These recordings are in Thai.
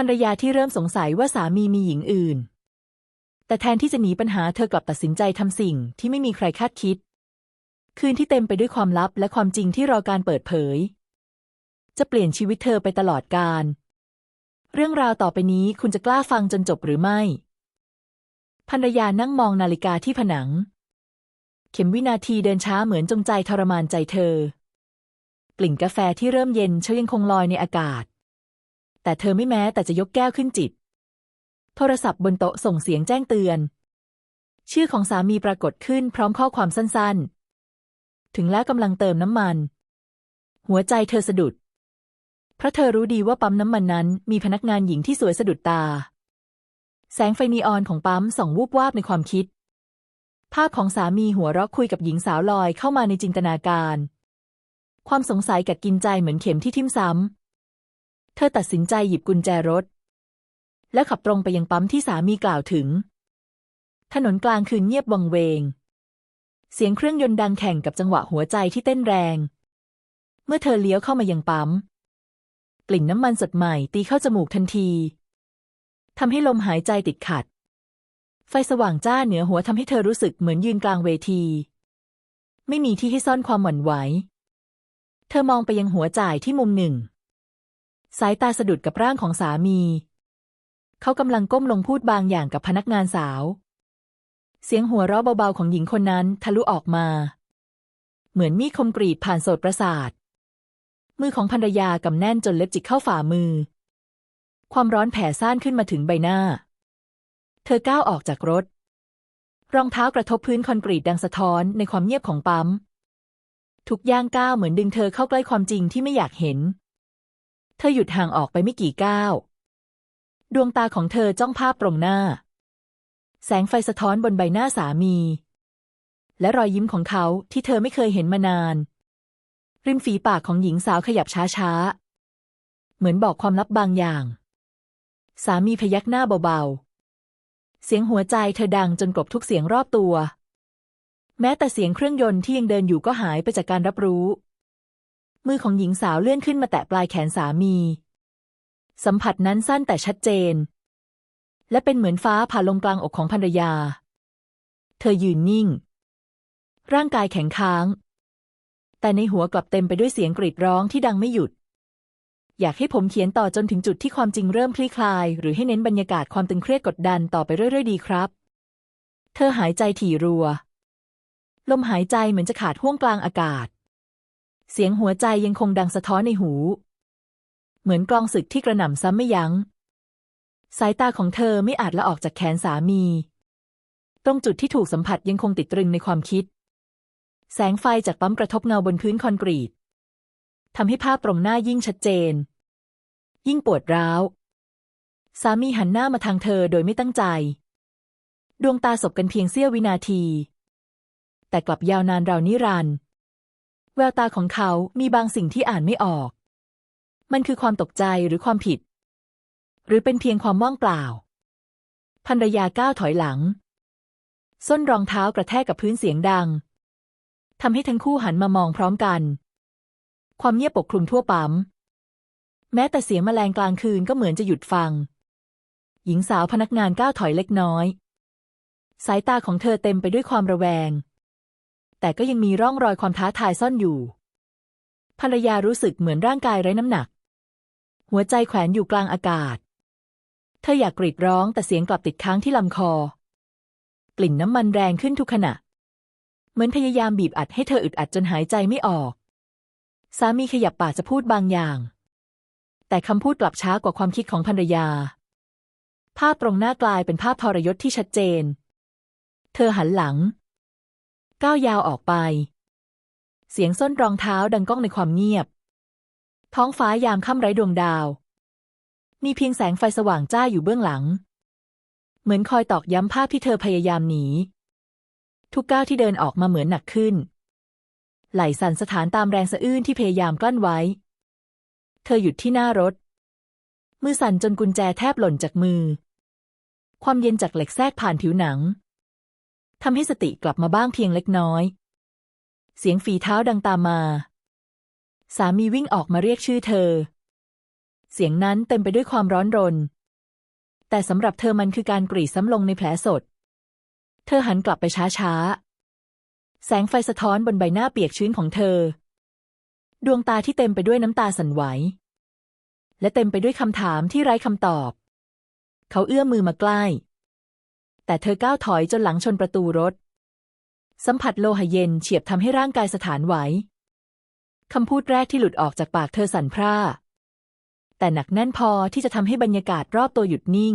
ภรรยาที่เริ่มสงสัยว่าสามีมีหญิงอื่น แต่แทนที่จะหนีปัญหาเธอกลับตัดสินใจทำสิ่งที่ไม่มีใครคาดคิด คืนที่เต็มไปด้วยความลับและความจริงที่รอการเปิดเผย จะเปลี่ยนชีวิตเธอไปตลอดกาลเรื่องราวต่อไปนี้คุณจะกล้าฟังจนจบหรือไม่ภรรยานั่งมองนาฬิกาที่ผนัง เข็มวินาทีเดินช้าเหมือนจงใจทรมานใจเธอ กลิ่นกาแฟที่เริ่มเย็นเชยังคงลอยในอากาศ แต่เธอไม่แม้แต่จะยกแก้วขึ้นจิบโทรศัพท์บนโต๊ะส่งเสียงแจ้งเตือน ชื่อของสามีปรากฏขึ้นพร้อมข้อความสั้นๆ ถึงแล้วกำลังเติมน้ำมัน หัวใจเธอสะดุด เพราะเธอรู้ดีว่าปั๊มน้ำมันนั้น มีพนักงานหญิงที่สวยสะดุดตา แสงไฟนีออนของปั๊มส่องวูบวาบในความคิด ภาพของสามีหัวเราะคุยกับหญิงสาวลอยเข้ามาในจินตนาการ ความสงสัยกัดกินใจเหมือนเข็มที่ทิ่มซ้ำ เธอตัดสินใจหยิบกุญแจรถ และขับตรงไปยังปั๊มที่สามีกล่าวถึง ถนนกลางคืนเงียบวังเวง เสียงเครื่องยนต์ดังแข่งกับจังหวะหัวใจที่เต้นแรง เมื่อเธอเลี้ยวเข้ามายังปั๊ม กลิ่นน้ำมันสดใหม่ตีเข้าจมูกทันทีทำให้ลมหายใจติดขัด ไฟสว่างจ้าเหนือหัวทำให้เธอรู้สึกเหมือนยืนกลางเวที ไม่มีที่ให้ซ่อนความหวั่นไหว เธอมองไปยังหัวจ่ายที่มุมหนึ่ง สายตาสะดุดกับร่างของสามี เขากำลังก้มลงพูดบางอย่างกับพนักงานสาว เสียงหัวเราะเบาๆของหญิงคนนั้นทะลุออกมา เหมือนมีดคมกรีดผ่านโสดประสาท มือของภรรยากำแน่นจนเล็บจิกเข้าฝ่ามือ ความร้อนแผ่ซ่านขึ้นมาถึงใบหน้า เธอก้าวออกจากรถ รองเท้ากระทบพื้นคอนกรีตดังสะท้อนในความเงียบของปั๊มทุกย่างก้าวเหมือนดึงเธอเข้าใกล้ความจริงที่ไม่อยากเห็น เธอหยุดห่างออกไปไม่กี่ก้าว ดวงตาของเธอจ้องภาพตรงหน้า แสงไฟสะท้อนบนใบหน้าสามี และรอยยิ้มของเขาที่เธอไม่เคยเห็นมานาน ริมฝีปากของหญิงสาวขยับช้าๆ เหมือนบอกความลับบางอย่าง สามีพยักหน้าเบาๆ เสียงหัวใจเธอดังจนกลบทุกเสียงรอบตัว แม้แต่เสียงเครื่องยนต์ที่ยังเดินอยู่ก็หายไปจากการรับรู้ มือของหญิงสาวเลื่อนขึ้นมาแตะปลายแขนสามี สัมผัสนั้นสั้นแต่ชัดเจน และเป็นเหมือนฟ้าผ่าลงกลางอกของภรรยา เธอยืนนิ่ง ร่างกายแข็งค้าง แต่ในหัวกลับเต็มไปด้วยเสียงกรีดร้องที่ดังไม่หยุด อยากให้ผมเขียนต่อจนถึงจุดที่ความจริงเริ่มคลี่คลาย หรือให้เน้นบรรยากาศความตึงเครียดกดดันต่อไปเรื่อยๆดีครับ เธอหายใจถี่รัว ลมหายใจเหมือนจะขาดห่วงกลางอากาศ เสียงหัวใจยังคงดังสะท้อนในหู เหมือนกลองศึกที่กระหน่ำซ้ำไม่ยัง้ง สายตาของเธอไม่อาจละออกจากแขนสามี ตรงจุดที่ถูกสัมผัสยังคงติดตรึงในความคิด แสงไฟจากปั๊มกระทบเงาบนพื้นคอนกรีตทำให้ภาพตรงหน้ายิ่งชัดเจน ยิ่งปวดร้าว สามีหันหน้ามาทางเธอโดยไม่ตั้งใจ ดวงตาสบกันเพียงเสี้ยววินาที แต่กลับยาวนานราวนิรันดร์ แววตาของเขามีบางสิ่งที่อ่านไม่ออก มันคือความตกใจหรือความผิด หรือเป็นเพียงความว่างเปล่าภรรยาก้าวถอยหลัง ส้นรองเท้ากระแทกกับพื้นเสียงดังทำให้ทั้งคู่หันมามองพร้อมกัน ความเงียบปกคลุมทั่วปั๊ม แม้แต่เสียงแมลงกลางคืนก็เหมือนจะหยุดฟัง หญิงสาวพนักงานก้าวถอยเล็กน้อย สายตาของเธอเต็มไปด้วยความระแวง แต่ก็ยังมีร่องรอยความท้าทายซ่อนอยู่ ภรรยารู้สึกเหมือนร่างกายไร้น้ำหนัก หัวใจแขวนอยู่กลางอากาศ เธออยากกรีดร้องแต่เสียงกลับติดค้างที่ลำคอ กลิ่นน้ำมันแรงขึ้นทุกขณะ เหมือนพยายามบีบอัดให้เธออึดอัดจนหายใจไม่ออก สามีขยับปากจะพูดบางอย่าง แต่คำพูดกลับช้ากว่าความคิดของภรรยา ภาพตรงหน้ากลายเป็นภาพทรยศที่ชัดเจน เธอหันหลัง ก้าวยาวออกไป เสียงส้นรองเท้าดังก้องในความเงียบ ท้องฟ้ายามค่ำไร้ดวงดาว มีเพียงแสงไฟสว่างจ้าอยู่เบื้องหลัง เหมือนคอยตอกย้ำภาพที่เธอพยายามหนี ทุกก้าวที่เดินออกมาเหมือนหนักขึ้น ไหลสั่นสถานตามแรงสะอื้นที่พยายามกลั้นไว้ เธอหยุดที่หน้ารถ มือสั่นจนกุญแจแทบหล่นจากมือ ความเย็นจากเหล็กแทรกผ่านผิวหนัง ทำให้สติกลับมาบ้างเพียงเล็กน้อย เสียงฝีเท้าดังตามมา สามีวิ่งออกมาเรียกชื่อเธอ เสียงนั้นเต็มไปด้วยความร้อนรน แต่สำหรับเธอมันคือการกรีดซ้ำลงในแผลสด เธอหันกลับไปช้าๆ แสงไฟสะท้อนบนใบหน้าเปียกชื้นของเธอ ดวงตาที่เต็มไปด้วยน้ำตาสั่นไหว และเต็มไปด้วยคำถามที่ไร้คำตอบ เขาเอื้อมมือมาใกล้ แต่เธอก้าวถอยจนหลังชนประตูรถ สัมผัสโลหะเย็นเฉียบทำให้ร่างกายสถานไหวคำพูดแรกที่หลุดออกจากปากเธอสั่นพร่า แต่หนักแน่นพอที่จะทำให้บรรยากาศรอบตัวหยุดนิ่ง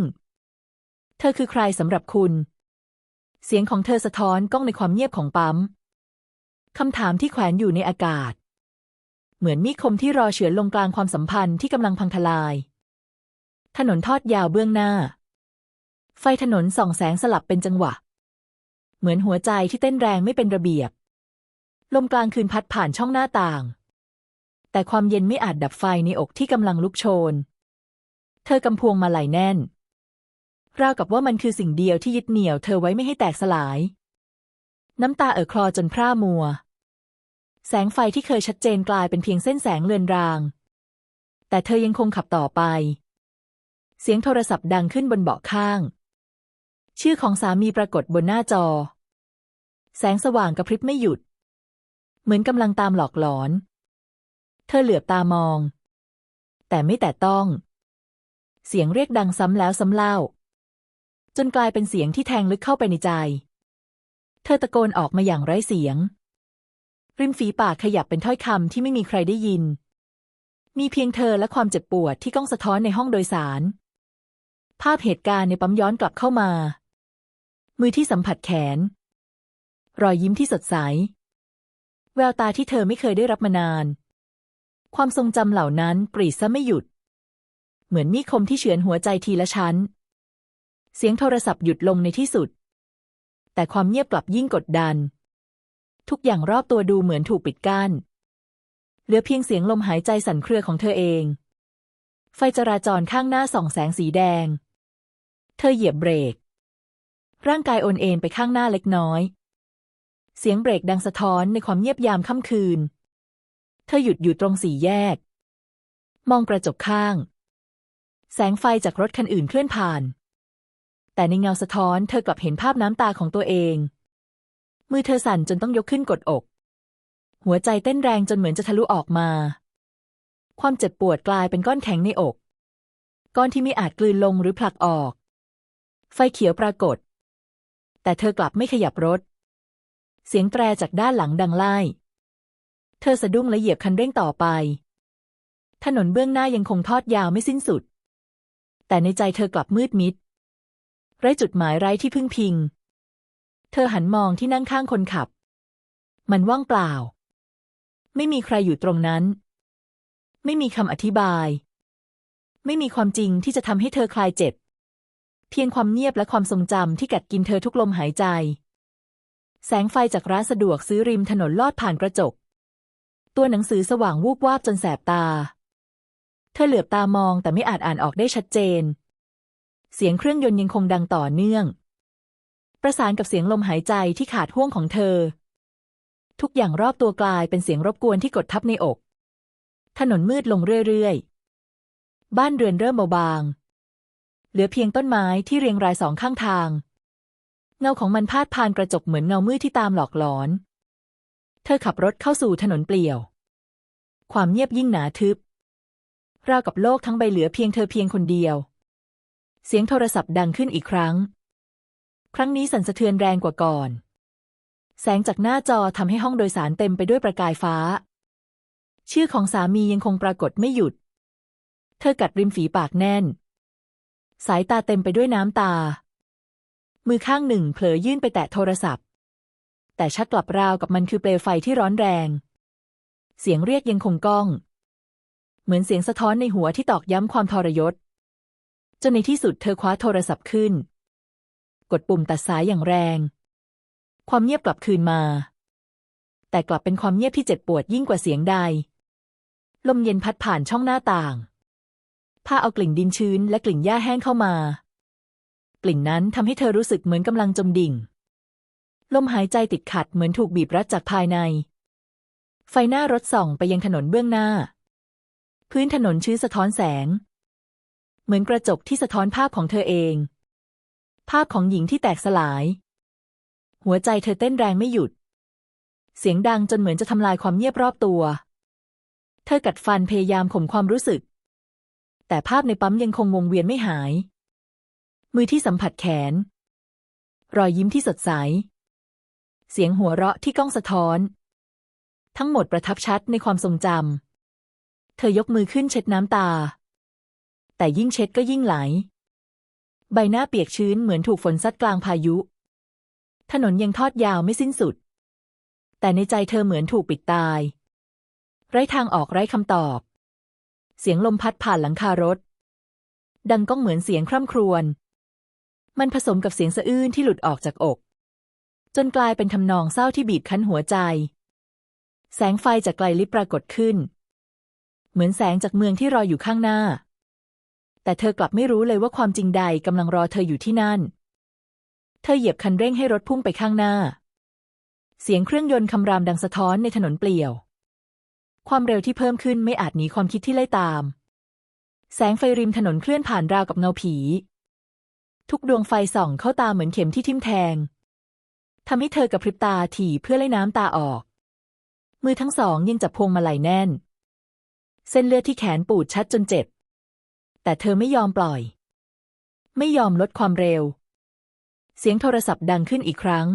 เธอคือใครสำหรับคุณ เสียงของเธอสะท้อนก้องในความเงียบของปั๊มคำถามที่แขวนอยู่ในอากาศ เหมือนมีคมที่รอเฉือนลงกลางความสัมพันธ์ที่กำลังพังทลาย ถนนทอดยาวเบื้องหน้า ไฟถนนส่องแสงสลับเป็นจังหวะ เหมือนหัวใจที่เต้นแรงไม่เป็นระเบียบ ลมกลางคืนพัดผ่านช่องหน้าต่าง แต่ความเย็นไม่อาจดับไฟในอกที่กำลังลุกโชน เธอกำพวงมาไหลแน่น ราวกับว่ามันคือสิ่งเดียวที่ยึดเหนี่ยวเธอไว้ไม่ให้แตกสลาย น้ำตาเอ่อคลอจนพร่ามัว แสงไฟที่เคยชัดเจนกลายเป็นเพียงเส้นแสงเลือนราง แต่เธอยังคงขับต่อไป เสียงโทรศัพท์ดังขึ้นบนเบาะข้าง ชื่อของสามีปรากฏบนหน้าจอ แสงสว่างกระพริบไม่หยุด เหมือนกำลังตามหลอกหลอน เธอเหลือบตามอง แต่ไม่แต่ต้อง เสียงเรียกดังซ้ำแล้วซ้ำเล่า จนกลายเป็นเสียงที่แทงลึกเข้าไปในใจ เธอตะโกนออกมาอย่างไร้เสียง ริมฝีปากขยับเป็นถ้อยคำที่ไม่มีใครได้ยิน มีเพียงเธอและความเจ็บปวดที่ก้องสะท้อนในห้องโดยสาร ภาพเหตุการณ์ในปั๊มย้อนกลับเข้ามา มือที่สัมผัสแขน รอยยิ้มที่สดใส แววตาที่เธอไม่เคยได้รับมานาน ความทรงจำเหล่านั้นปรีซะไม่หยุด เหมือนมีคมที่เฉือนหัวใจทีละชั้น เสียงโทรศัพท์หยุดลงในที่สุด แต่ความเงียบกลับยิ่งกดดัน ทุกอย่างรอบตัวดูเหมือนถูกปิดกั้น เหลือเพียงเสียงลมหายใจสั่นเครือของเธอเอง ไฟจราจรข้างหน้าส่องแสงสีแดง เธอเหยียบเบรก ร่างกายโอนเอ็นไปข้างหน้าเล็กน้อย เสียงเบรกดังสะท้อนในความเงียบยามค่ำคืน เธอหยุดอยู่ตรงสี่แยก มองกระจกข้าง แสงไฟจากรถคันอื่นเคลื่อนผ่าน แต่ในเงาสะท้อนเธอกลับเห็นภาพน้ำตาของตัวเอง มือเธอสั่นจนต้องยกขึ้นกดอก หัวใจเต้นแรงจนเหมือนจะทะลุออกมา ความเจ็บปวดกลายเป็นก้อนแข็งในอก ก้อนที่ไม่อาจกลืนลงหรือผลักออกไฟเขียวปรากฏ แต่เธอกลับไม่ขยับรถ เสียงแตรจากด้านหลังดังไล่ เธอสะดุ้งและเหยียบคันเร่งต่อไป ถนนเบื้องหน้ายังคงทอดยาวไม่สิ้นสุด แต่ในใจเธอกลับมืดมิด ไร้จุดหมายไร้ที่พึ่งพิง เธอหันมองที่นั่งข้างคนขับ มันว่างเปล่า ไม่มีใครอยู่ตรงนั้น ไม่มีคำอธิบาย ไม่มีความจริงที่จะทำให้เธอคลายเจ็บ เพียงความเงียบและความทรงจำที่กัดกินเธอทุกลมหายใจ แสงไฟจากร้านสะดวกซื้อริมถนนลอดผ่านกระจก ตัวหนังสือสว่างวูบวาบจนแสบตา เธอเหลือบตามองแต่ไม่อาจอ่านออกได้ชัดเจน เสียงเครื่องยนต์ยังคงดังต่อเนื่อง ประสานกับเสียงลมหายใจที่ขาดห่วงของเธอ ทุกอย่างรอบตัวกลายเป็นเสียงรบกวนที่กดทับในอก ถนนมืดลงเรื่อยๆ บ้านเรือนเริ่มเบาบาง เหลือเพียงต้นไม้ที่เรียงรายสองข้างทาง เงาของมันพาดผ่านกระจกเหมือนเงามืดที่ตามหลอกหลอน เธอขับรถเข้าสู่ถนนเปลี่ยว ความเงียบยิ่งหนาทึบ ราวกับโลกทั้งใบเหลือเพียงเธอเพียงคนเดียว เสียงโทรศัพท์ดังขึ้นอีกครั้ง ครั้งนี้สั่นสะเทือนแรงกว่าก่อน แสงจากหน้าจอทำให้ห้องโดยสารเต็มไปด้วยประกายฟ้า ชื่อของสามียังคงปรากฏไม่หยุด เธอกัดริมฝีปากแน่น สายตาเต็มไปด้วยน้ำตา มือข้างหนึ่งเผลอยื่นไปแตะโทรศัพท์ แต่ชักกลับราวกับมันคือเปลวไฟที่ร้อนแรง เสียงเรียกยังคงก้อง เหมือนเสียงสะท้อนในหัวที่ตอกย้ำความทรยศ จนในที่สุดเธอคว้าโทรศัพท์ขึ้น กดปุ่มตัดสายอย่างแรง ความเงียบกลับคืนมา แต่กลับเป็นความเงียบที่เจ็บปวดยิ่งกว่าเสียงใด ลมเย็นพัดผ่านช่องหน้าต่าง พาเอากลิ่นดินชื้นและกลิ่นหญ้าแห้งเข้ามา กลิ่นนั้นทำให้เธอรู้สึกเหมือนกำลังจมดิ่ง ลมหายใจติดขัดเหมือนถูกบีบรัดจากภายใน ไฟหน้ารถส่องไปยังถนนเบื้องหน้า พื้นถนนชื้นสะท้อนแสง เหมือนกระจกที่สะท้อนภาพของเธอเอง ภาพของหญิงที่แตกสลาย หัวใจเธอเต้นแรงไม่หยุด เสียงดังจนเหมือนจะทำลายความเงียบรอบตัว เธอกัดฟันพยายามข่มความรู้สึก แต่ภาพในปั๊มยังคงวงเวียนไม่หาย มือที่สัมผัสแขน รอยยิ้มที่สดใส เสียงหัวเราะที่ก้องสะท้อน ทั้งหมดประทับชัดในความทรงจำ เธอยกมือขึ้นเช็ดน้ำตา แต่ยิ่งเช็ดก็ยิ่งไหล ใบหน้าเปียกชื้นเหมือนถูกฝนซัดกลางพายุ ถนนยังทอดยาวไม่สิ้นสุด แต่ในใจเธอเหมือนถูกปิดตาย ไร้ทางออกไร้คำตอบ เสียงลมพัดผ่านหลังคารถ ดังก้องเหมือนเสียงคร่ำครวญ มันผสมกับเสียงสะอื้นที่หลุดออกจากอก จนกลายเป็นทำนองเศร้าที่บีบคั้นหัวใจ แสงไฟจากไกลลิบปรากฏขึ้น เหมือนแสงจากเมืองที่รออยู่ข้างหน้า แต่เธอกลับไม่รู้เลยว่าความจริงใดกำลังรอเธออยู่ที่นั่น เธอเหยียบคันเร่งให้รถพุ่งไปข้างหน้า เสียงเครื่องยนต์คำรามดังสะท้อนในถนนเปลี่ยว ความเร็วที่เพิ่มขึ้นไม่อาจหนีความคิดที่ไล่ตาม แสงไฟริมถนนเคลื่อนผ่านราวกับเงาผี ทุกดวงไฟส่องเข้าตาเหมือนเข็มที่ทิ่มแทงทำให้เธอกระพริบตาถี่เพื่อไล่น้ำตาออก มือทั้งสองยังจับพวงมาลัยแน่น เส้นเลือดที่แขนปูดชัดจนเจ็บ แต่เธอไม่ยอมปล่อย ไม่ยอมลดความเร็ว เสียงโทรศัพท์ดังขึ้นอีกครั้ง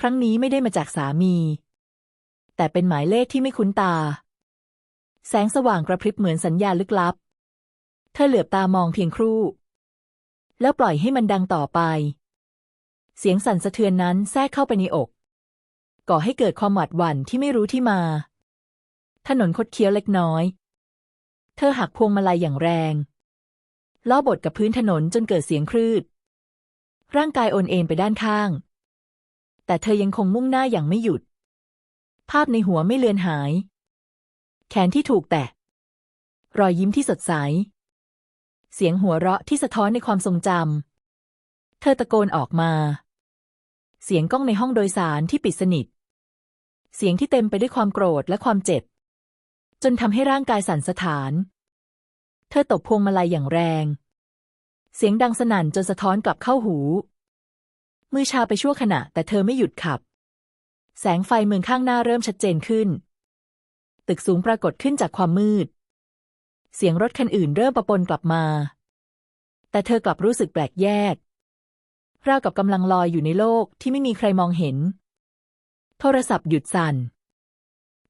ครั้งนี้ไม่ได้มาจากสามี แต่เป็นหมายเลขที่ไม่คุ้นตา แสงสว่างกระพริบเหมือนสัญญาลึกลับ เธอเหลือบตามองเพียงครู่ แล้วปล่อยให้มันดังต่อไป เสียงสั่นสะเทือนนั้นแทรกเข้าไปในอก ก่อให้เกิดความหวาดหวั่นที่ไม่รู้ที่มา ถนนคดเคี้ยวเล็กน้อย เธอหักพวงมาลัยอย่างแรงล้อบดกับพื้นถนนจนเกิดเสียงครืด ร่างกายโอนเอ็นไปด้านข้าง แต่เธอยังคงมุ่งหน้าอย่างไม่หยุด ภาพในหัวไม่เลือนหาย แขนที่ถูกแตะ รอยยิ้มที่สดใส เสียงหัวเราะที่สะท้อนในความทรงจำ เธอตะโกนออกมา เสียงก้องในห้องโดยสารที่ปิดสนิท เสียงที่เต็มไปด้วยความโกรธและความเจ็บ จนทำให้ร่างกายสั่นสะท้าน เธอตบพวงมาลัยอย่างแรง เสียงดังสนั่นจนสะท้อนกลับเข้าหู มือชาไปชั่วขณะแต่เธอไม่หยุดขับ แสงไฟเมืองข้างหน้าเริ่มชัดเจนขึ้น ตึกสูงปรากฏขึ้นจากความมืด เสียงรถคันอื่นเริ่มประปนกลับมา แต่เธอกลับรู้สึกแปลกแยก ราวกับกำลังลอยอยู่ในโลกที่ไม่มีใครมองเห็น โทรศัพท์หยุดสั่น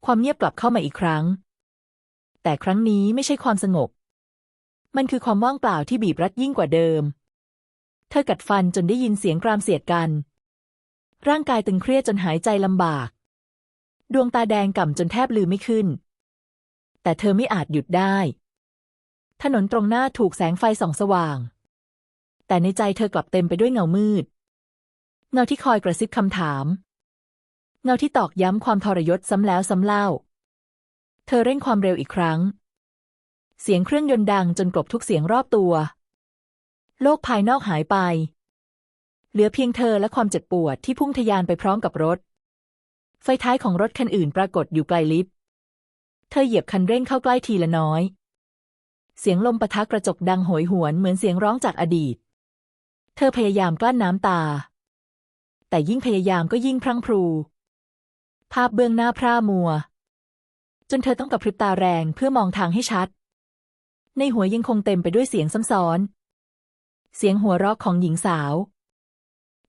ความเงียบกลับเข้ามาอีกครั้ง แต่ครั้งนี้ไม่ใช่ความสงบ มันคือความว่างเปล่าที่บีบรัดยิ่งกว่าเดิม เธอกัดฟันจนได้ยินเสียงกรามเสียดกัน ร่างกายตึงเครียดจนหายใจลำบาก ดวงตาแดงก่ำจนแทบลืมไม่ขึ้น แต่เธอไม่อาจหยุดได้ ถนนตรงหน้าถูกแสงไฟส่องสว่าง แต่ในใจเธอกลับเต็มไปด้วยเงามืด เงาที่คอยกระซิบคำถาม เงาที่ตอกย้ำความทรยศซ้ำแล้วซ้ำเล่า เธอเร่งความเร็วอีกครั้ง เสียงเครื่องยนต์ดังจนกลบทุกเสียงรอบตัว โลกภายนอกหายไป เหลือเพียงเธอและความเจ็บปวดที่พุ่งทะยานไปพร้อมกับรถ ไฟท้ายของรถคันอื่นปรากฏอยู่ไกลลิบ เธอเหยียบคันเร่งเข้าใกล้ทีละน้อย เสียงลมปะทะกระจกดังโหยหวนเหมือนเสียงร้องจากอดีต เธอพยายามกลั้นน้ำตา แต่ยิ่งพยายามก็ยิ่งพรั่งพรู ภาพเบื้องหน้าพร่ามัว จนเธอต้องกับพริบตาแรงเพื่อมองทางให้ชัด ในหัวยังคงเต็มไปด้วยเสียงซ้ำซ้อน เสียงหัวเราะของหญิงสาว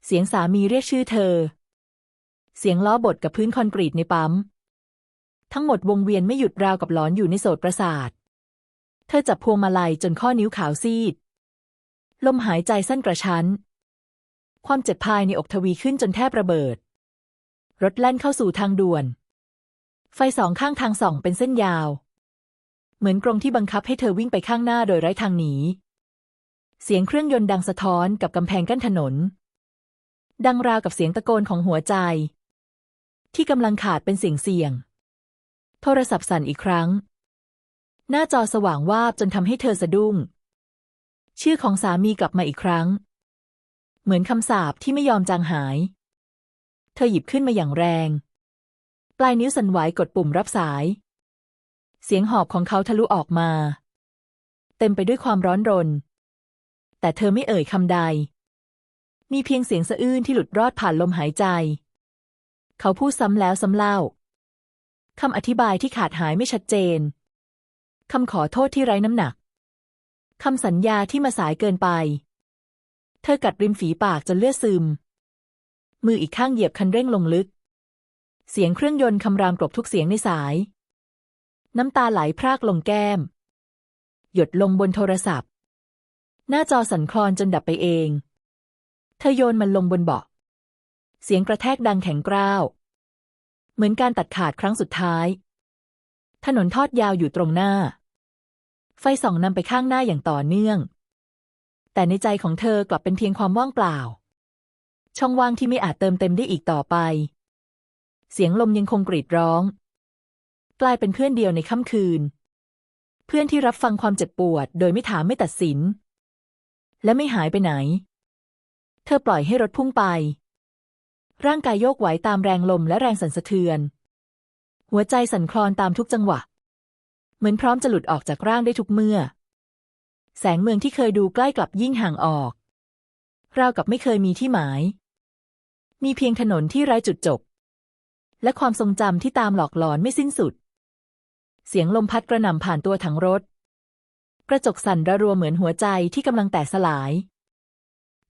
เสียงสามีเรียกชื่อเธอ เสียงล้อบดกับพื้นคอนกรีตในปั๊ม ทั้งหมดวงเวียนไม่หยุดราวกับหลอนอยู่ในโสตประสาท เธอจับพวงมาลัยจนข้อนิ้วขาวซีด ลมหายใจสั้นกระชั้น ความเจ็บภายในอกทวีขึ้นจนแทบระเบิด รถแล่นเข้าสู่ทางด่วน ไฟสองข้างทางส่องเป็นเส้นยาว เหมือนกรงที่บังคับให้เธอวิ่งไปข้างหน้าโดยไร้ทางหนี เสียงเครื่องยนต์ดังสะท้อนกับกำแพงกั้นถนน ดังราวกับเสียงตะโกนของหัวใจ ที่กำลังขาดเป็นเสียงเสี่ยง โทรศัพท์สั่นอีกครั้ง หน้าจอสว่างวาบจนทำให้เธอสะดุ้ง ชื่อของสามีกลับมาอีกครั้ง เหมือนคำสาปที่ไม่ยอมจางหาย เธอหยิบขึ้นมาอย่างแรง ปลายนิ้วสั่นไหวกดปุ่มรับสาย เสียงหอบของเขาทะลุออกมา เต็มไปด้วยความร้อนรน แต่เธอไม่เอ่ยคำใด มีเพียงเสียงสะอื้นที่หลุดรอดผ่านลมหายใจ เขาพูดซ้ำแล้วซ้ำเล่าคำอธิบายที่ขาดหายไม่ชัดเจนคำขอโทษที่ไร้น้ำหนักคำสัญญาที่มาสายเกินไป เธอกัดริมฝีปากจนเลือดซึม มืออีกข้างเหยียบคันเร่งลงลึก เสียงเครื่องยนต์คำรามกลบทุกเสียงในสาย น้ำตาไหลพรากลงแก้ม หยดลงบนโทรศัพท์ หน้าจอสั่นคลอนจนดับไปเอง เธอโยนมันลงบนเบาะ เสียงกระแทกดังแข็งกร้าว เหมือนการตัดขาดครั้งสุดท้าย ถนนทอดยาวอยู่ตรงหน้า ไฟส่องนำไปข้างหน้าอย่างต่อเนื่อง แต่ในใจของเธอกลับเป็นเพียงความว่างเปล่า ช่องว่างที่ไม่อาจเติมเต็มได้อีกต่อไป เสียงลมยังคงกรีดร้อง กลายเป็นเพื่อนเดียวในค่ำคืน เพื่อนที่รับฟังความเจ็บปวด โดยไม่ถามไม่ตัดสิน และไม่หายไปไหน เธอปล่อยให้รถพุ่งไป ร่างกายโยกไหวตามแรงลมและแรงสั่นสะเทือน หัวใจสั่นคลอนตามทุกจังหวะ เหมือนพร้อมจะหลุดออกจากร่างได้ทุกเมื่อ แสงเมืองที่เคยดูใกล้กลับยิ่งห่างออก ราวกับไม่เคยมีที่หมาย มีเพียงถนนที่ไร้จุดจบ และความทรงจำที่ตามหลอกหลอนไม่สิ้นสุด เสียงลมพัดกระหน่ำผ่านตัวถังรถ กระจกสั่นระรัวเหมือนหัวใจที่กำลังแตกสลาย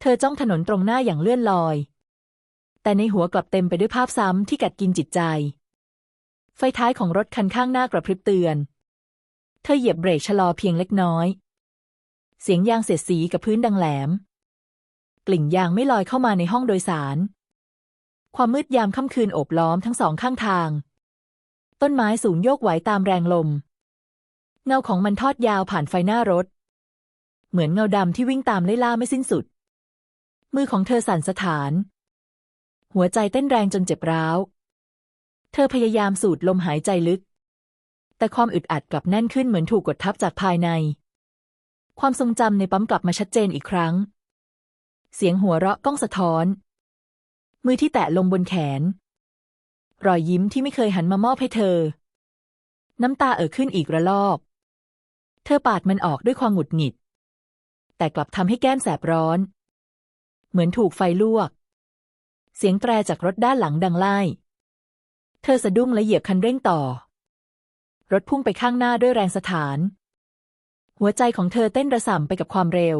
เธอจ้องถนนตรงหน้าอย่างเลื่อนลอย แต่ในหัวกลับเต็มไปด้วยภาพซ้ำที่กัดกินจิตใจ ไฟท้ายของรถคันข้างหน้ากระพริบเตือน เธอเหยียบเบรกชะลอเพียงเล็กน้อย เสียงยางเสียดสีกับพื้นดังแหลม กลิ่นยางไม่ลอยเข้ามาในห้องโดยสาร ความมืดยามค่ำคืนโอบล้อมทั้งสองข้างทาง ต้นไม้สูงโยกไหวตามแรงลม เงาของมันทอดยาวผ่านไฟหน้ารถ เหมือนเงาดำที่วิ่งตามไล่ล่าไม่สิ้นสุด มือของเธอสั่นสะท้าน หัวใจเต้นแรงจนเจ็บร้าว เธอพยายามสูดลมหายใจลึก แต่ความอึดอัดกลับแน่นขึ้นเหมือนถูกกดทับจากภายใน ความทรงจำในปั๊มกลับมาชัดเจนอีกครั้ง เสียงหัวเราะก้องสะท้อน มือที่แตะลงบนแขน รอยยิ้มที่ไม่เคยหันมามอบให้เธอ น้ำตาเอ่อขึ้นอีกระลอก เธอปาดมันออกด้วยความหงุดหงิด แต่กลับทำให้แก้มแสบร้อน เหมือนถูกไฟลวก เสียงแตรจากรถด้านหลังดังไล่ เธอสะดุ้งและเหยียบคันเร่งต่อ รถพุ่งไปข้างหน้าด้วยแรงสถาน หัวใจของเธอเต้นระส่ำไปกับความเร็ว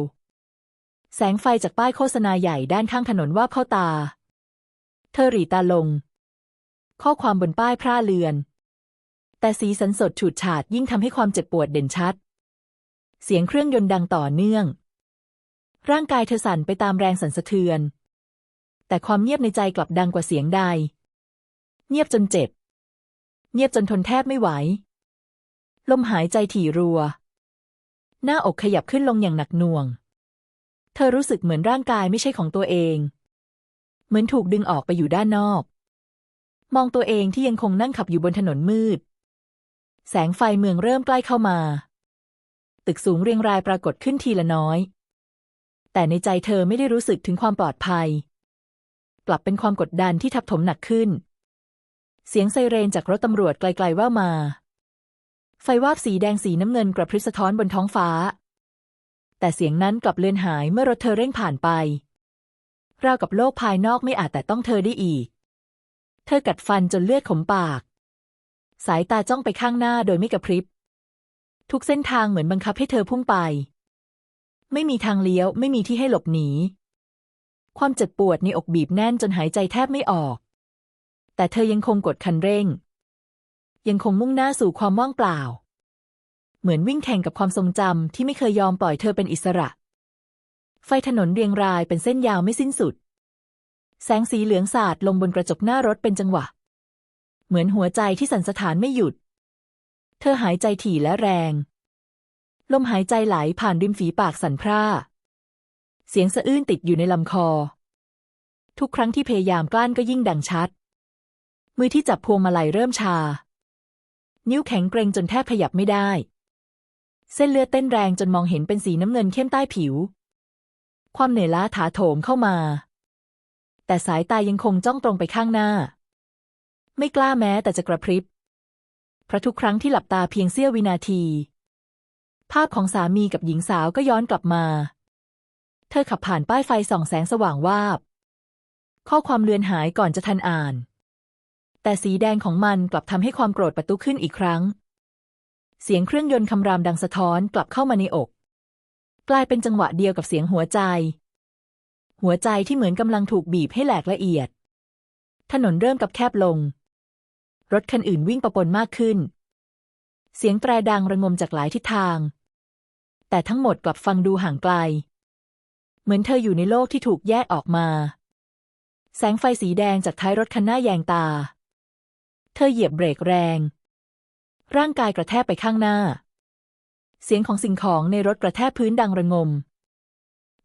แสงไฟจากป้ายโฆษณาใหญ่ด้านข้างถนนวาบเข้าตา เธอหรีตาลง ข้อความบนป้ายพร่าเลือน แต่สีสันสดฉูดฉาดยิ่งทำให้ความเจ็บปวดเด่นชัด เสียงเครื่องยนต์ดังต่อเนื่อง ร่างกายเธอสั่นไปตามแรงสั่นสะเทือน แต่ความเงียบในใจกลับดังกว่าเสียงใด เงียบจนเจ็บ เงียบจนทนแทบไม่ไหว ลมหายใจถี่รัว หน้าอกขยับขึ้นลงอย่างหนักหน่วง เธอรู้สึกเหมือนร่างกายไม่ใช่ของตัวเอง เหมือนถูกดึงออกไปอยู่ด้านนอก มองตัวเองที่ยังคงนั่งขับอยู่บนถนนมืด แสงไฟเมืองเริ่มใกล้เข้ามา ตึกสูงเรียงรายปรากฏขึ้นทีละน้อย แต่ในใจเธอไม่ได้รู้สึกถึงความปลอดภัย กลับเป็นความกดดันที่ทับถมหนักขึ้น เสียงไซเรนจากรถตำรวจไกลๆว่ามา ไฟวาบสีแดงสีน้ำเงินกระพริบสะท้อนบนท้องฟ้า แต่เสียงนั้นกลับเลือนหายเมื่อรถเธอเร่งผ่านไปราวกับโลกภายนอกไม่อาจแต่ต้องเธอได้อีก เธอกัดฟันจนเลือดขมปาก สายตาจ้องไปข้างหน้าโดยไม่กระพริบ ทุกเส้นทางเหมือนบังคับให้เธอพุ่งไป ไม่มีทางเลี้ยว ไม่มีที่ให้หลบหนี ความเจ็บปวดในอกบีบแน่นจนหายใจแทบไม่ออก แต่เธอยังคงกดคันเร่ง ยังคงมุ่งหน้าสู่ความว่างเปล่า เหมือนวิ่งแข่งกับความทรงจำที่ไม่เคยยอมปล่อยเธอเป็นอิสระ ไฟถนนเรียงรายเป็นเส้นยาวไม่สิ้นสุด แสงสีเหลืองสาดลงบนกระจกหน้ารถเป็นจังหวะ เหมือนหัวใจที่สั่นสะท้านไม่หยุด เธอหายใจถี่และแรง ลมหายใจไหลผ่านริมฝีปากสั่นพร่า เสียงสะอื้นติดอยู่ในลำคอ ทุกครั้งที่พยายามกลั้นก็ยิ่งดังชัด มือที่จับพวงมาลัยเริ่มชา นิ้วแข็งเกร็งจนแทบขยับไม่ได้ เส้นเลือดเต้นแรงจนมองเห็นเป็นสีน้ำเงินเข้มใต้ผิว ความเหนื่อยล้าถาโถมเข้ามา แต่สายตายังคงจ้องตรงไปข้างหน้า ไม่กล้าแม้แต่จะกระพริบเพราะทุกครั้งที่หลับตาเพียงเสี้ยววินาที ภาพของสามีกับหญิงสาวก็ย้อนกลับมา เธอขับผ่านป้ายไฟส่องแสงสว่างวาบ ข้อความเลือนหายก่อนจะทันอ่าน แต่สีแดงของมันกลับทำให้ความโกรธประตุขึ้นอีกครั้ง เสียงเครื่องยนต์คำรามดังสะท้อนกลับเข้ามาในอก กลายเป็นจังหวะเดียวกับเสียงหัวใจ หัวใจที่เหมือนกำลังถูกบีบให้แหลกละเอียด ถนนเริ่มกับแคบลง รถคันอื่นวิ่งประปนมากขึ้น เสียงแตรดังระงมจากหลายทิศทาง แต่ทั้งหมดกลับฟังดูห่างไกล เหมือนเธออยู่ในโลกที่ถูกแยกออกมา แสงไฟสีแดงจากท้ายรถคันหน้าแยงตา เธอเหยียบเบรกแรง ร่างกายกระแทกไปข้างหน้า เสียงของสิ่งของในรถกระแทกพื้นดังระงม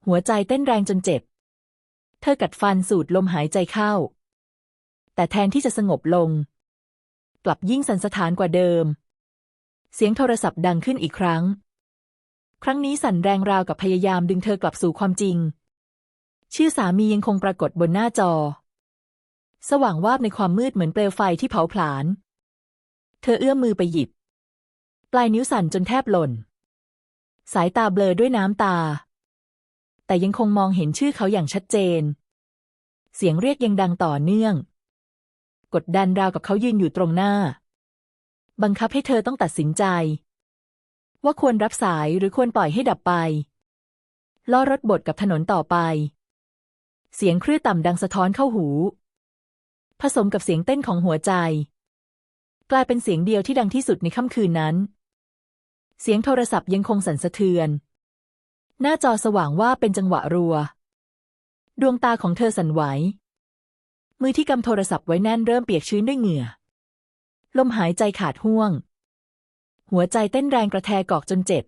หัวใจเต้นแรงจนเจ็บ เธอกัดฟันสูดลมหายใจเข้า แต่แทนที่จะสงบลง กลับยิ่งสันสถานกว่าเดิมเสียงโทรศัพท์ดังขึ้นอีกครั้ง ครั้งนี้สั่นแรงราวกับพยายามดึงเธอกลับสู่ความจริง ชื่อสามียังคงปรากฏบนหน้าจอ สว่างวาบในความมืดเหมือนเปลวไฟที่เผาผลาญ เธอเอื้อมมือไปหยิบ ปลายนิ้วสั่นจนแทบหล่น สายตาเบลอด้วยน้ำตา แต่ยังคงมองเห็นชื่อเขาอย่างชัดเจน เสียงเรียกยังดังต่อเนื่อง กดดันราวกับเขายืนอยู่ตรงหน้า บังคับให้เธอต้องตัดสินใจ ว่าควรรับสายหรือควรปล่อยให้ดับไป ล้อรถบดกับถนนต่อไป เสียงคลื่นต่ำดังสะท้อนเข้าหู ผสมกับเสียงเต้นของหัวใจ กลายเป็นเสียงเดียวที่ดังที่สุดในค่ำคืนนั้น เสียงโทรศัพท์ยังคงสั่นสะเทือน หน้าจอสว่างว่าเป็นจังหวะรัว ดวงตาของเธอสั่นไหว มือที่กำโทรศัพท์ไว้แน่นเริ่มเปียกชื้นด้วยเหงื่อ ลมหายใจขาดห่วง หัวใจเต้นแรงกระแทกอกจนเจ็บ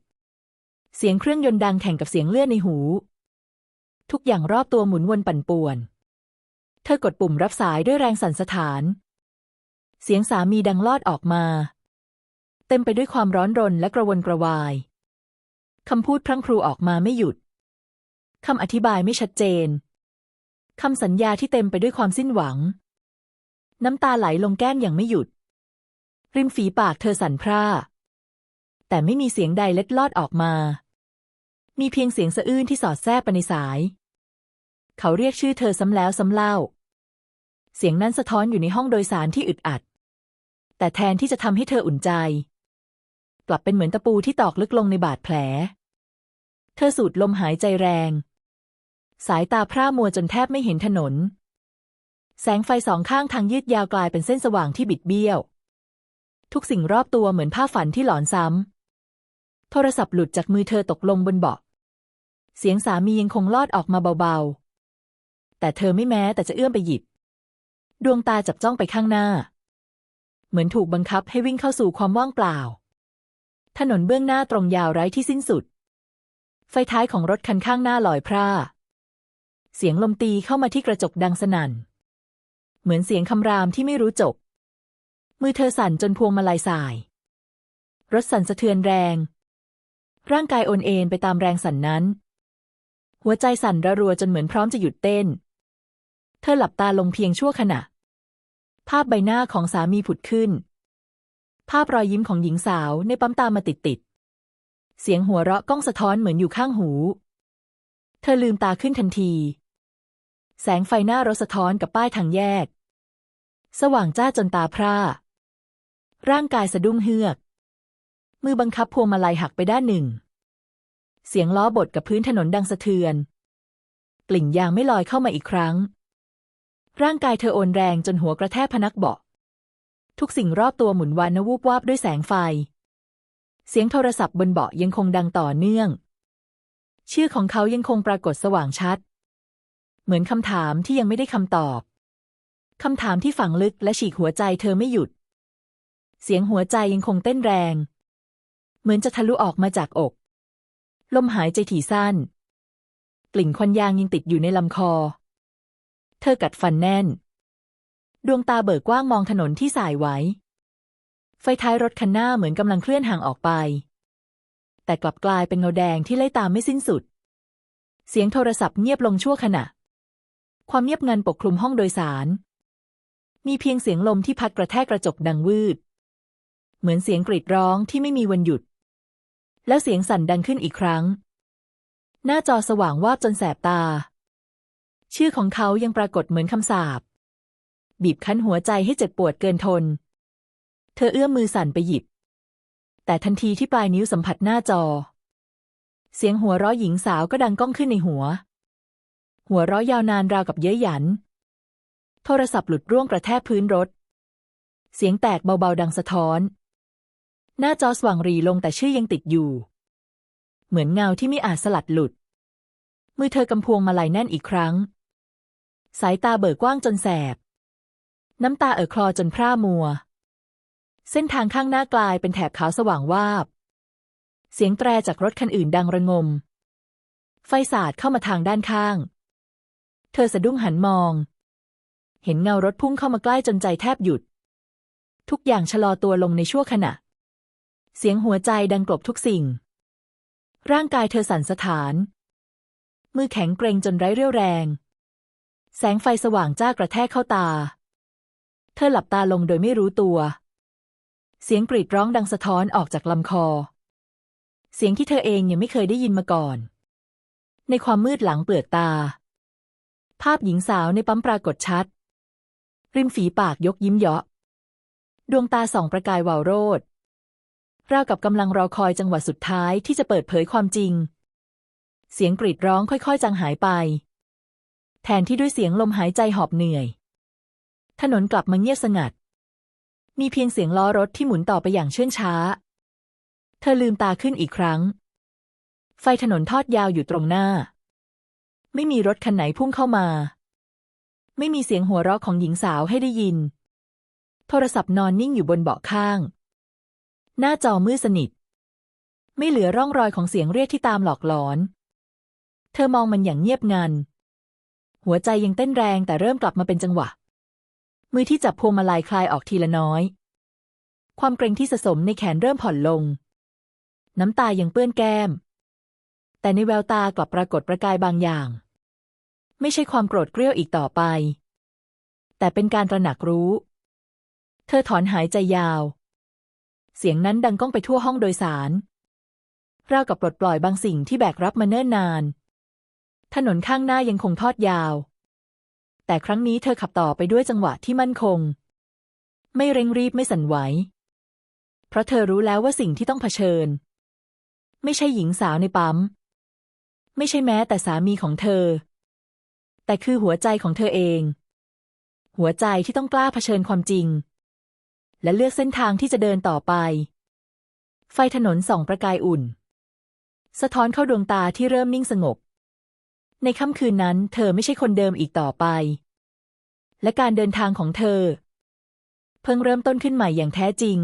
เสียงเครื่องยนต์ดังแข่งกับเสียงเลือดในหู ทุกอย่างรอบตัวหมุนวนปั่นป่วน เธอกดปุ่มรับสายด้วยแรงสั่นสะท้าน เสียงสามีดังลอดออกมา เต็มไปด้วยความร้อนรนและกระวนกระวาย คำพูดพรั่งพรูออกมาไม่หยุด คำอธิบายไม่ชัดเจน คำสัญญาที่เต็มไปด้วยความสิ้นหวัง น้ำตาไหลลงแก้มอย่างไม่หยุด ริมฝีปากเธอสั่นพร่า แต่ไม่มีเสียงใดเล็ดลอดออกมา มีเพียงเสียงสะอื้นที่สอดแทรกไปในสาย เขาเรียกชื่อเธอซ้ำแล้วซ้ำเล่า เสียงนั้นสะท้อนอยู่ในห้องโดยสารที่อึดอัด แต่แทนที่จะทำให้เธออุ่นใจ กลับเป็นเหมือนตะปูที่ตอกลึกลงในบาดแผล เธอสูดลมหายใจแรง สายตาพร่ามัวจนแทบไม่เห็นถนน แสงไฟสองข้างทางยืดยาวกลายเป็นเส้นสว่างที่บิดเบี้ยวทุกสิ่งรอบตัวเหมือนภาพฝันที่หลอนซ้ำ โทรศัพท์หลุดจากมือเธอตกลงบนเบาะ เสียงสามียังคงลอดออกมาเบาๆ แต่เธอไม่แม้แต่จะเอื้อมไปหยิบ ดวงตาจับจ้องไปข้างหน้า เหมือนถูกบังคับให้วิ่งเข้าสู่ความว่างเปล่า ถนนเบื้องหน้าตรงยาวไร้ที่สิ้นสุด ไฟท้ายของรถคันข้างหน้าลอยพร่า เสียงลมตีเข้ามาที่กระจกดังสนั่น เหมือนเสียงคำรามที่ไม่รู้จบ มือเธอสั่นจนพวงมาลัยสายรถสั่นสะเทือนแรง ร่างกายโอนเอ็นไปตามแรงสั่นนั้น หัวใจสั่นระรัวจนเหมือนพร้อมจะหยุดเต้น เธอหลับตาลงเพียงชั่วขณะ ภาพใบหน้าของสามีผุดขึ้น ภาพรอยยิ้มของหญิงสาวในปั๊มตามมาติดติดเสียงหัวเราะก้องสะท้อนเหมือนอยู่ข้างหู เธอลืมตาขึ้นทันที แสงไฟหน้ารถสะท้อนกับป้ายทางแยก สว่างจ้าจนตาพร่า ร่างกายสะดุ้งเฮือก มือบังคับพวงมาลัยหักไปด้านหนึ่ง เสียงล้อบดกับพื้นถนนดังสะเทือน กลิ่นยางไม่ลอยเข้ามาอีกครั้ง ร่างกายเธอโอนแรงจนหัวกระแทกพนักเบาะ ทุกสิ่งรอบตัวหมุนวานวูบวาบด้วยแสงไฟ เสียงโทรศัพท์บนเบาะยังคงดังต่อเนื่อง ชื่อของเขายังคงปรากฏสว่างชัด เหมือนคำถามที่ยังไม่ได้คำตอบคำถามที่ฝังลึกและฉีกหัวใจเธอไม่หยุด เสียงหัวใจยังคงเต้นแรง เหมือนจะทะลุออกมาจากอก ลมหายใจถี่สั้น กลิ่นควันยางยังติดอยู่ในลำคอ เธอกัดฟันแน่น ดวงตาเบิกกว้างมองถนนที่สายไว้ ไฟท้ายรถคันหน้าเหมือนกำลังเคลื่อนห่างออกไป แต่กลับกลายเป็นเงาแดงที่ไล่ตามไม่สิ้นสุด เสียงโทรศัพท์เงียบลงชั่วขณะ ความเงียบงันปกคลุมห้องโดยสาร มีเพียงเสียงลมที่พัดกระแทกกระจกดังวืด เหมือนเสียงกรีดร้องที่ไม่มีวันหยุด แล้วเสียงสั่นดังขึ้นอีกครั้ง หน้าจอสว่างวาบจนแสบตา ชื่อของเขายังปรากฏเหมือนคำสาปบีบคั้นหัวใจให้เจ็บปวดเกินทน เธอเอื้อมมือสั่นไปหยิบ แต่ทันทีที่ปลายนิ้วสัมผัสหน้าจอ เสียงหัวเราะหญิงสาวก็ดังก้องขึ้นในหัว หัวเราะยาวนานราวกับเย้ยหยัน โทรศัพท์หลุดร่วงกระแทกพื้นรถ เสียงแตกเบาๆดังสะท้อน หน้าจอสว่างรีลงแต่ชื่อยังติดอยู่ เหมือนเงาที่ไม่อาจสลัดหลุด มือเธอกำพวงมาลัยแน่นอีกครั้ง สายตาเบิกกว้างจนแสบ น้ำตาเอ่อคลอจนพร่ามัว เส้นทางข้างหน้ากลายเป็นแถบขาวสว่างวาบ เสียงแตรจากรถคันอื่นดังระงม ไฟสาดเข้ามาทางด้านข้าง เธอสะดุ้งหันมอง เห็นเงารถพุ่งเข้ามาใกล้จนใจแทบหยุด ทุกอย่างชะลอตัวลงในชั่วขณะ เสียงหัวใจดังกลบทุกสิ่ง ร่างกายเธอสั่นสะท้าน มือแข็งเกรงจนไร้เรี่ยวแรง แสงไฟสว่างจ้ากระแทกเข้าตา เธอหลับตาลงโดยไม่รู้ตัว เสียงกรีดร้องดังสะท้อนออกจากลำคอ เสียงที่เธอเองยังไม่เคยได้ยินมาก่อน ในความมืดหลังเปลือกตา ภาพหญิงสาวในปั๊มปรากฏชัด ริมฝีปากยกยิ้มเยาะดวงตาส่องประกายวาวโรด ราวกับกำลังรอคอยจังหวะสุดท้ายที่จะเปิดเผยความจริง เสียงกรีดร้องค่อยๆ จางหายไป แทนที่ด้วยเสียงลมหายใจหอบเหนื่อย ถนนกลับมาเงียบสงัด มีเพียงเสียงล้อรถที่หมุนต่อไปอย่างเชื่องช้า เธอลืมตาขึ้นอีกครั้ง ไฟถนนทอดยาวอยู่ตรงหน้า ไม่มีรถคันไหนพุ่งเข้ามา ไม่มีเสียงหัวเราะของหญิงสาวให้ได้ยิน โทรศัพท์นอนนิ่งอยู่บนเบาะข้าง หน้าจอมืดสนิท ไม่เหลือร่องรอยของเสียงเรียกที่ตามหลอกหลอน เธอมองมันอย่างเงียบงัน หัวใจยังเต้นแรงแต่เริ่มกลับมาเป็นจังหวะ มือที่จับพวงมาลัยคลายออกทีละน้อย ความเกรงที่สะสมในแขนเริ่มผ่อนลง น้ำตายังเปื้อนแก้ม แต่ในแววตากลับปรากฏประกายบางอย่าง ไม่ใช่ความโกรธเกรี้ยวอีกต่อไป แต่เป็นการตระหนักรู้ เธอถอนหายใจยาว เสียงนั้นดังก้องไปทั่วห้องโดยสาร ราวกับปลดปล่อยบางสิ่งที่แบกรับมาเนิ่นนาน ถนนข้างหน้ายังคงทอดยาว แต่ครั้งนี้เธอขับต่อไปด้วยจังหวะที่มั่นคง ไม่เร่งรีบไม่สั่นไหว เพราะเธอรู้แล้วว่าสิ่งที่ต้องเผชิญ ไม่ใช่หญิงสาวในปั๊ม ไม่ใช่แม้แต่สามีของเธอ แต่คือหัวใจของเธอเอง หัวใจที่ต้องกล้าเผชิญความจริง และเลือกเส้นทางที่จะเดินต่อไป ไฟถนนส่องประกายอุ่น สะท้อนเข้าดวงตาที่เริ่มนิ่งสงบ ในค่ำคืนนั้นเธอไม่ใช่คนเดิมอีกต่อไป และการเดินทางของเธอ เพิ่งเริ่มต้นขึ้นใหม่อย่างแท้จริง